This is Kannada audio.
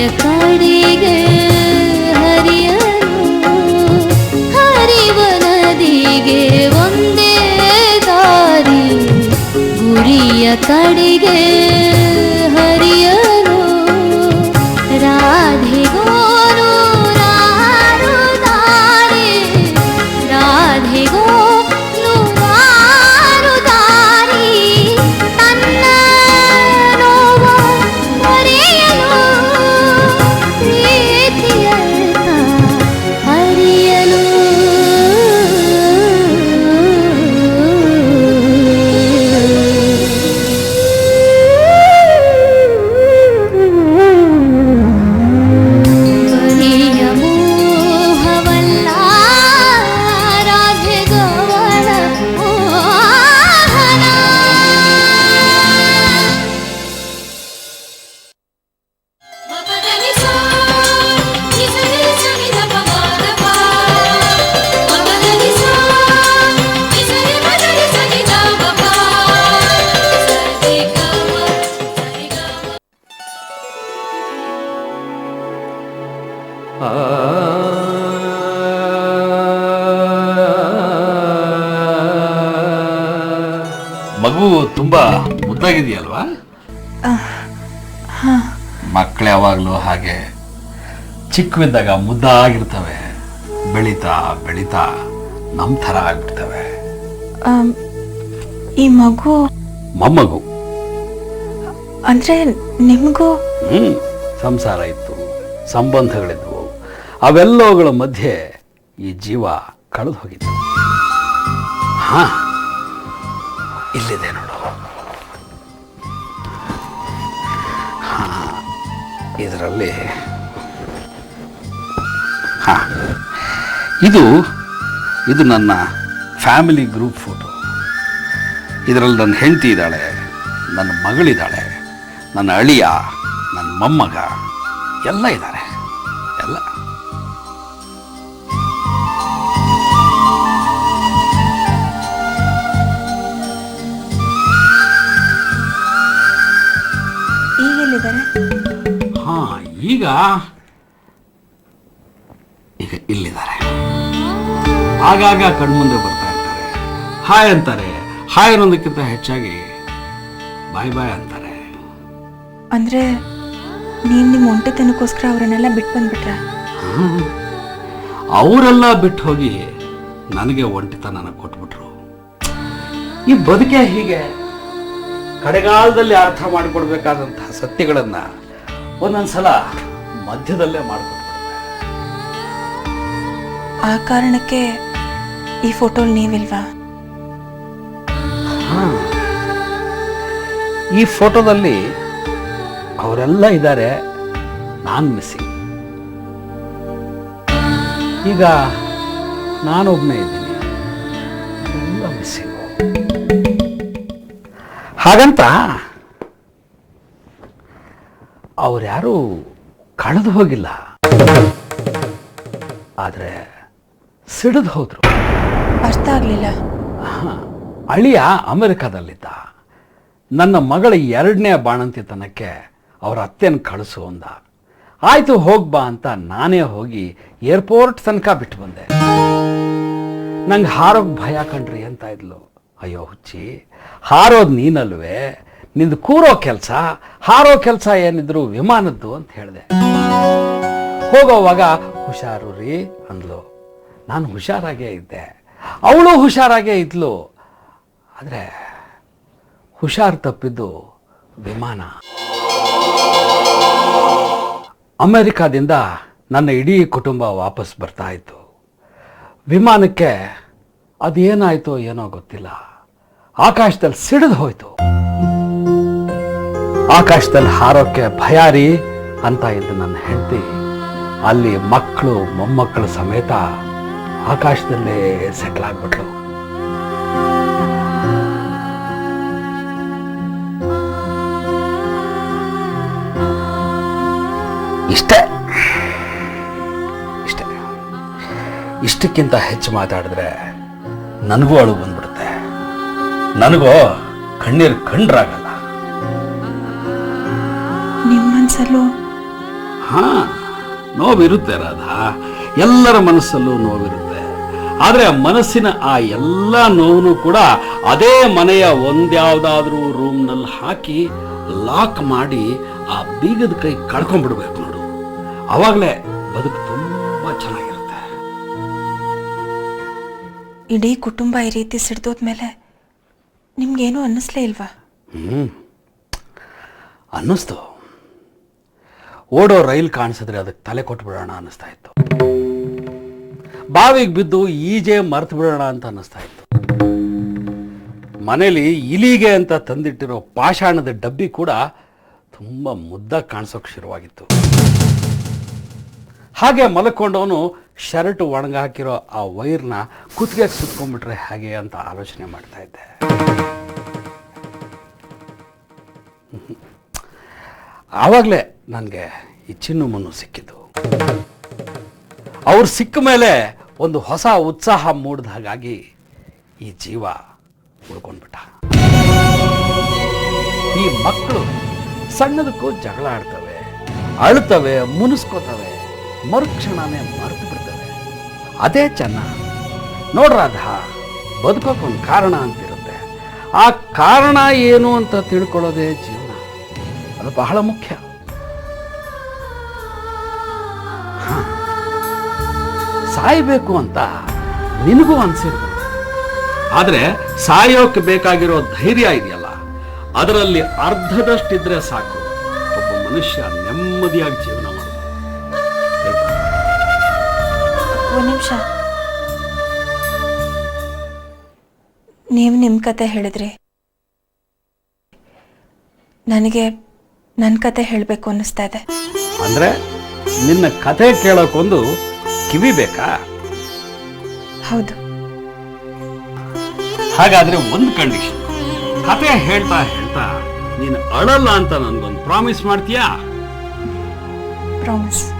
ಹರಿಯ ಕಾಡಿಗೆ ಹರಿಯನು ಹರಿವ ಒಂದೇ ದಾರಿ ಗುರಿಯ ಕಡೆಗೆ ಮಗು ತುಂಬಾ ಮುದ್ದಾಗಿದೆಯಲ್ವಾ? ಮಕ್ಕಳು ಯಾವಾಗಲೂ ಹಾಗೆ ಚಿಕ್ಕವಿದ್ದಾಗ ಮುದ್ದಾಗಿರ್ತವೆ ಬೆಳೀತಾ ಬೆಳೀತಾ ನಮ್ಮ ಥರ ಆಗ್ಬಿಡ್ತವೆ ಈ ಮಗು ಮೊಮ್ಮಗು. ಅಂದ್ರೆ ನಿಮಗೂ? ಹ್ಮ್ ಸಂಸಾರ ಇತ್ತು ಸಂಬಂಧಗಳಿದ್ವು. ಅವೆಲ್ಲವುಗಳ ಮಧ್ಯೆ ಈ ಜೀವ ಕಳೆದು ಹೋಗಿತ್ತು. ಹಾ. ಇಲ್ಲಿದೆ ನೋಡು. ಹಾ, ಇದರಲ್ಲಿ, ಹಾ, ಇದು ಇದು ನನ್ನ ಫ್ಯಾಮಿಲಿ ಗ್ರೂಪ್ ಫೋಟೋ. ಇದರಲ್ಲಿ ನನ್ನ ಹೆಂಡತಿ ಇದ್ದಾಳೆ, ನನ್ನ ಮಗಳಿದ್ದಾಳೆ, ನನ್ನ ಅಳಿಯ, ನನ್ನ ಮೊಮ್ಮಗ, ಎಲ್ಲ ಇದ್ದಾರೆ. ಎಲ್ಲಿದ್ದಾರೆ ಹಾ ಈಗ ಈಗ ಇಲ್ಲಿದ್ದಾರೆ. ಆಗಾಗ ಕಣ್ಮುಂದೆ ಬರ್ತಾ ಇರ್ತಾರೆ. ಹಾಯ್ ಅಂತಾರೆ. ಹಾಯ್ ಅನ್ನೋದಕ್ಕಿಂತ ಹೆಚ್ಚಾಗಿ ಬಾಯ್ ಬಾಯ್ ಅಂತಾರೆ. ಅಂದ್ರೆ ನೀನ್ ನಿಮ್ಮ ಒಂಟಿತನಕ್ಕೋಸ್ಕರ ಅವರನ್ನೆಲ್ಲ ಬಿಟ್ಟು ಬಂದ್ಬಿಟ್ರ? ಅವರೆಲ್ಲ ಬಿಟ್ಟು ಹೋಗಿ ನನಗೆ ಒಂಟಿತನ ಕೊಟ್ಬಿಟ್ರು. ಈ ಬದುಕೆ ಹೀಗೆ. ಕಡೆಗಾಲದಲ್ಲಿ ಅರ್ಥ ಮಾಡಿಕೊಡ್ಬೇಕಾದಂತಹ ಸತ್ಯಗಳನ್ನ ಒಂದೊಂದ್ಸಲ ಮಧ್ಯದಲ್ಲೇ ಮಾಡಿಕೊಟ್ಬಿಡ್ತಾರೆ ಆ ಕಾರಣಕ್ಕೆ ಈ ಫೋಟೋ ನೀವಿಲ್ವಾ? ಈ ಫೋಟೋದಲ್ಲಿ ಅವರೆಲ್ಲ ಇದ್ದಾರೆ ನಾನು ಮಿಸ್ಸಿಂಗ್. ಈಗ ನಾನೊಬ್ಬನೇ ಇದ್ದೀನಿ. ಹಾಗಂತ ಅವರ್ಯಾರು ಕಳೆದು ಹೋಗಿಲ್ಲ. ಆದರೆ ಸಿಡಿದು ಹೋದ್ರು. ಅರ್ಥ ಆಗಲಿಲ್ಲ. ಅಳಿಯ ಅಮೆರಿಕಾದಲ್ಲಿದ್ದ. ನನ್ನ ಮಗಳ ಎರಡನೇ ಬಾಣಂತಿತನಕ್ಕೆ ಅವರ ಅತ್ತೆನ ಕಳಿಸು ಅಂದ. ಆಯ್ತು ಹೋಗ್ಬಾ ಅಂತ ನಾನೇ ಹೋಗಿ ಏರ್ಪೋರ್ಟ್ ತನಕ ಬಿಟ್ಟು ಬಂದೆ. ನಂಗೆ ಹಾರೋಗ್ ಭಯ ಕಣ್ರಿ ಅಂತ ಇದ್ಲು. ಅಯ್ಯೋ ಹುಚ್ಚಿ, ಹಾರೋದು ನೀನಲ್ವೇ? ನಿಂದು ಕೂರೋ ಕೆಲಸ, ಹಾರೋ ಕೆಲಸ ಏನಿದ್ರು ವಿಮಾನದ್ದು ಅಂತ ಹೇಳಿದೆ. ಹೋಗೋವಾಗ ಹುಷಾರು ರೀ ಅಂದ್ಲು. ನಾನು ಹುಷಾರಾಗೇ ಇದ್ದೆ. ಅವಳು ಹುಷಾರಾಗೇ ಇದ್ಲು. ಆದರೆ ಹುಷಾರು ತಪ್ಪಿದ್ದು ವಿಮಾನ. ಅಮೆರಿಕಾದಿಂದ ನನ್ನ ಇಡೀ ಕುಟುಂಬ ವಾಪಸ್ ಬರ್ತಾ ಇತ್ತು. ವಿಮಾನಕ್ಕೆ ಅದೇನಾಯಿತೋ ಏನೋ ಗೊತ್ತಿಲ್ಲ. ಆಕಾಶದಲ್ಲಿ ಸಿಡಿದು ಹೋಯ್ತು. ಆಕಾಶದಲ್ಲಿ ಹಾರೋಕೆ ಭಯಾರಿ ಅಂತ ಇದ್ದು ನನ್ನ ಹೆಂಡತಿ, ಅಲ್ಲಿ ಮಕ್ಕಳು, ಮೊಮ್ಮಕ್ಕಳು ಸಮೇತ ಆಕಾಶದಲ್ಲೇ ಸೆಟ್ಲ್ ಆಗ್ಬಿಟ್ಲು. ಇಷ್ಟೇ. ಇಷ್ಟೇ. ಇಷ್ಟಕ್ಕಿಂತ ಹೆಚ್ಚು ಮಾತಾಡಿದ್ರೆ ನನಗೂ ಅಳು ಬಂದ್ಬಿಡುತ್ತೆ. ನನಗೂ ಕಣ್ಣೀರ್ ಕಂಡ್ರಾಗಲ್ಲ. ನಿಮ್ಮ ಮನ್ಸಲ್ಲೂ? ಹಾ ನೋವಿರುತ್ತೆ ರಾಧಾ. ಎಲ್ಲರ ಮನಸ್ಸಲ್ಲೂ ನೋವಿರುತ್ತೆ. ಆದರೆ ಮನಸ್ಸಿನ ಆ ಎಲ್ಲ ನೋವು ಕೂಡ ಅದೇ ಮನೆಯ ಒಂದ್ಯಾವ್ದಾದ್ರೂ ರೂಮ್ನಲ್ಲಿ ಹಾಕಿ ಲಾಕ್ ಮಾಡಿ ಆ ಬೀಗದ ಕೈ ಕಳ್ಕೊಂಡ್ಬಿಡ್ಬೇಕು ನೋಡು. ಅವಾಗಲೇ ಬದುಕು ತುಂಬ ಚೆನ್ನಾಗಿರುತ್ತೆ. ಇಡೀ ಕುಟುಂಬ ಈ ರೀತಿ ಸಿಡ್ದೋದ್ಮೇಲೆ ನಿಮ್ಗೇನು ಅನ್ನಿಸ್ಲೇ ಇಲ್ವಾ? ಹ್ಮ್. ಅನ್ನಿಸ್ತು. ಓಡೋ ರೈಲ್ ಕಾಣಿಸಿದ್ರೆ ಅದಕ್ಕೆ ತಲೆ ಕೊಟ್ಬಿಡೋಣ ಅನ್ನಿಸ್ತಾ ಇತ್ತು. ಬಾವಿಗೆ ಬಿದ್ದು ಈಜೆ ಮರ್ತು ಬಿಡೋಣ ಅಂತ ಅನ್ನಿಸ್ತಾ ಇತ್ತು. ಮನೇಲಿ ಇಲಿಗೆ ಅಂತ ತಂದಿಟ್ಟಿರೋ ಪಾಷಾಣದ ಡಬ್ಬಿ ಕೂಡ ತುಂಬ ಮುದ್ದಾಗಿ ಕಾಣಿಸೋಕೆ ಶುರುವಾಗಿತ್ತು. ಹಾಗೆ ಮಲ್ಕೊಂಡವನು ಶರ್ಟ್ ಒಣಗ ಹಾಕಿರೋ ಆ ವೈರ್ನ ಕುತ್ತಿಗೆ ಸುತ್ಕೊಂಡ್ಬಿಟ್ರೆ ಹಾಗೆ ಅಂತ ಆಲೋಚನೆ ಮಾಡ್ತಾ ಇದ್ದೆ. ಆವಾಗಲೇ ನನಗೆ ಈ ಚಿನ್ನು ಸಿಕ್ಕಿದ್ದು. ಅವ್ರು ಸಿಕ್ಕ ಮೇಲೆ ಒಂದು ಹೊಸ ಉತ್ಸಾಹ ಮೂಡಿದ ಹಾಗಾಗಿ ಈ ಜೀವ ಉಳ್ಕೊಂಡ್ಬಿಟ್ಟ. ಈ ಮಕ್ಕಳು ಸಣ್ಣದಕ್ಕೂ ಜಗಳ ಆಡ್ತವೆ, ಅಳ್ತವೆ, ಮುನಿಸ್ಕೋತವೆ, ಮರುಕ್ಷಣನೇ ಮರೆತು ಅದೇ ಚೆನ್ನ. ನೋಡ್ರಾಧ ಬದುಕೋಕ್ಕೊಂದು ಕಾರಣ ಅಂತಿರುತ್ತೆ. ಆ ಕಾರಣ ಏನು ಅಂತ ತಿಳ್ಕೊಳ್ಳೋದೇ ಜೀವನ. ಅದು ಬಹಳ ಮುಖ್ಯ. ಸಾಯ್ಬೇಕು ಅಂತ ನಿನಗೂ ಅನ್ಸಿರ್ಬೋದು. ಆದರೆ ಸಾಯೋಕೆ ಬೇಕಾಗಿರೋ ಧೈರ್ಯ ಇದೆಯಲ್ಲ, ಅದರಲ್ಲಿ ಅರ್ಧದಷ್ಟಿದ್ರೆ ಸಾಕು. ಒಬ್ಬ ಮನುಷ್ಯ ನೆಮ್ಮದಿಯಾಗಿ ಜೀವನ ಒಂದು ನಿಮಿಷ. ನೀವು ನಿಮ್ಮ ಕತೆ ಹೇಳಿದ್ರಿ. ನನಗೆ ನನ್ನ ಕತೆ ಹೇಳಬೇಕು ಅನ್ನಿಸ್ತಾ ಇದೆ. ಅಂದ್ರೆ ನಿನ್ನ ಕತೆ ಕೇಳೋಕ್ಕೊಂದು ಕಿವಿ ಬೇಕಾ? ಹೌದು. ಹಾಗಾದ್ರೆ ಒಂದು ಕಂಡೀಷನ್ ಕತೆ ಹೇಳ್ತಾ ಹೇಳ್ತಾ ನೀನು ಅಳಲ್ಲ ಅಂತ ನನ್ಗೊಂದು ಪ್ರಾಮಿಸ್ ಮಾಡ್ತೀಯಾ? ಪ್ರಾಮಿಸ್.